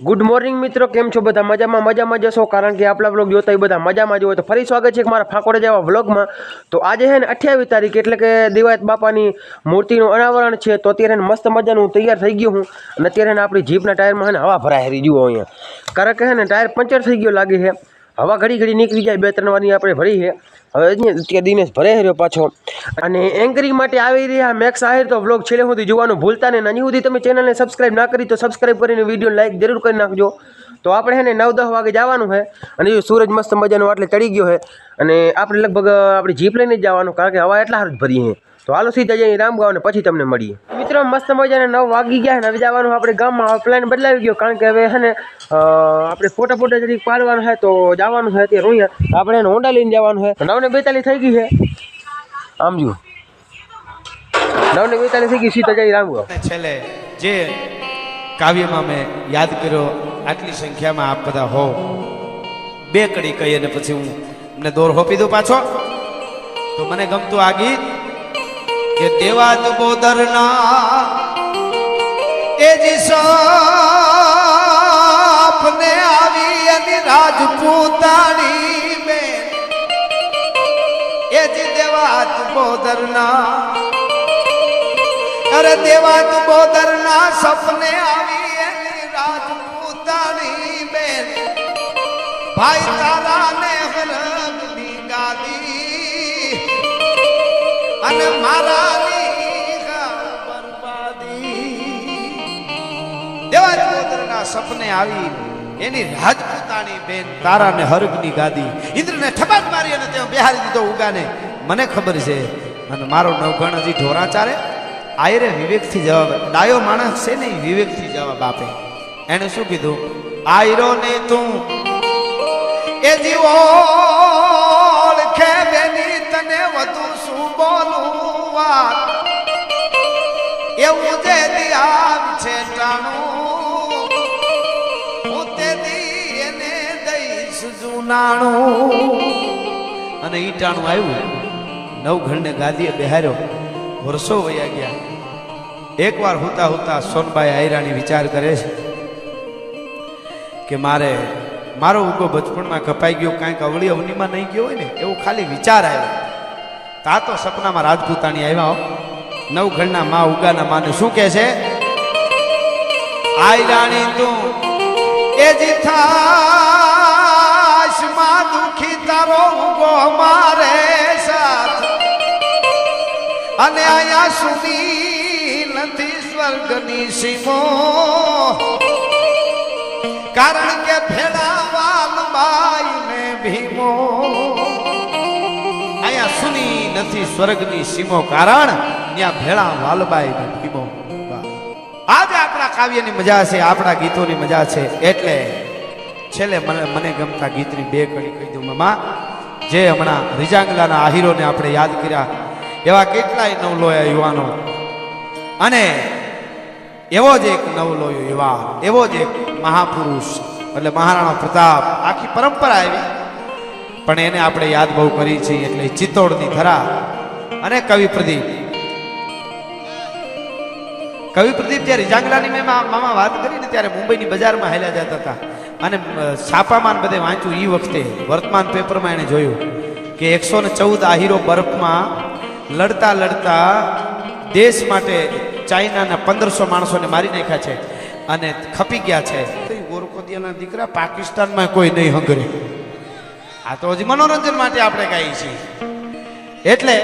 Good morning મિત્રો, કેમ છો બધા? મજામાં મજામાં જશો કારણ કે આપણા બ્લોગ જોતા એ બધા મજામાં જ હોય. તો ફરી સ્વાગત છે મારા ફાકોડે જેવા બ્લોગમાં તો આજે છે ને અઠ્યાવીસ તારીખ, એટલે કે દિવાયત બાપાની મૂર્તિનું અનાવરણ છે. તો અત્યારે મસ્ત મજાનું હું તૈયાર થઈ ગયો હું. અને અત્યારે આપણી જીપના ટાયરમાં છે ને હવા ભરાય રહી. જુઓ અહીંયા. કારણ કે છે ને ટાયર પંચર થઈ ગયો લાગે છે. હવા ઘડી ઘડી નીકળી જાય, બે, ત્રણ વારની આપણે ભરી હવે અત્યારે દિનેશ ભરે રહ્યો પાછો. અને એન્કરિંગ માટે આવી રહ્યા મેક્સ આહિર, તો વ્લોગ છેલ્લે સુધી જોવાનું ભૂલતા ને હજી સુધી તમે ચેનલને સબસ્ક્રાઇબ ના કરી, તો સબસ્ક્રાઇબ કરીને વીડિયો લાઇક જરૂર કરી નાખજો. તો આપણે છે ને નવ, દસ વાગે જવાનું છે. અને જો સૂરજ મસ્ત મજાનો એટલે ચડી ગયો છે. અને આપણે લગભગ આપણે જીપ લઈને જ જવાનું, કારણ કે હવા એટલા હાર જ ભરી છે તો હાલો સીધા જઈએ રામગાંવ અને પછી તમને મળીએ. મિત્રો, મસ્ત મજાને નવ વાગી ગયા ને, હવે જવાનું આપણે ગામમાં. પ્લાન બદલાવી ગયો, કારણ કે હવે છે ને આપણે ફોટા ફોટા જરીક પાડવાનું છે, તો જવાનું છે અત્યારે રોહિયા આપણે એને હોન્ડા લઈને જવાનું છે. નવ ને બેતાલીસ થઈ ગઈ છે. આમ જુઓ. નવ ને બેતાલીસ થઈ ગઈ, સીધા જઈ અને છેલ્લે જે કાવ્યમાં મેં યાદ કર્યો, આટલી સંખ્યામાં આપ બધા હો. બે કડી કહી અને પછી હું એમને દોર હોપી દઉં પાછો. તો મને ગમતું આ ગીત કે દેવાત બોદરના એ જી સાપને આવી અને રાજપૂતાણી બેન. એ જી દેવાત બોદરના અરે દેવાત બોદર ના સપને આવી એની રાજપૂતાણી બેન. ભાઈ તારા ને અને મારા સપને આવી એની રાજપૂતાણી બેન તારાને હરગની ગાદી. ઇન્દ્રને ઠપાટ મારી અને તેઓ બિહારી દીધો ઉગાને. મને ખબર છે અને મારો નવગણ હજી ઢોરાચારે આયરે વિવેકથી જવાબ ડાયો માણસ છે ને વિવેકથી જવાબ આપે. એણે શું કીધું? આયરો ને તું એ જીવો વાત. એવું જે દિયામ છે ટાણું, હું તે દી જુનાણું. અને ઈ ટાણું આવ્યું. નવઘણને ગાદીએ બેહાર્યો. વર્ષો વયા ગયા. એકવાર હુતા હુતા સોનભાઈ આયરાણી વિચાર કરે છે કે મારે, મારો ઉગો બચપણમાં કપાઈ ગયો, કાંઈક અવળી અવનીમાં નહીં ગયો હોય ને, એવો ખાલી વિચાર આવ્યો. તા તો સપનામાં રાજપૂતાણી આવ્યા નવઘણના મા ઉગાના માને શું કહે છે? આયરાણી તું, એ જીથાશમાં દુખી તારો ઉગો મારે સાથ. અને આયા સુધી નથી સ્વર્ગની સીમો. કારણ કે ભેળાવાલ બાઈ ને ભીમો. સુની નથી, સ્વર્ગની સીમો કારણ ત્યાં ભેળા વાલબાઈ ભીમો. આજે આપણા કાવ્યની મજા છે, આપણા ગીતોની મજા છે, એટલે છેલ્લે મને મને ગમતા ગીતની બે કડી કહી દઉં મામા, જે હમણાં રિજાંગલાના આહીરોને આપણે યાદ કર્યા, એવા કેટલાય નવલોયા યુવાનો. અને એવો જ એક નવલોયો યુવાન એવો જ એક મહાપુરુષ, એટલે મહારાણા પ્રતાપ, આખી પરંપરા આવી પણ એને આપણે યાદ બહુ કરી છે એટલે ચિત્તોડની ધરા અને કવિ પ્રદીપ. કવિ પ્રદીપ જ્યારે જાંગલાની મેં મામા વાત કરી ને ત્યારે મુંબઈની બજારમાં હેલા જતા હતા. અને છાપામાં બધે વાંચ્યું એ વખતે, વર્તમાન પેપરમાં એણે જોયું કે એકસો ને ચૌદ આહીરો બરફમાં લડતા લડતા દેશ માટે ચાઇનાના પંદરસો માણસોને મારી નાખ્યા છે અને ખપી ગયા છે. ગોરખોદિયાના દીકરા પાકિસ્તાનમાં કોઈ નહીં હંગરે. આ તો હજી મનોરંજન માટે આપણે ગાઈએ છીએ. એટલે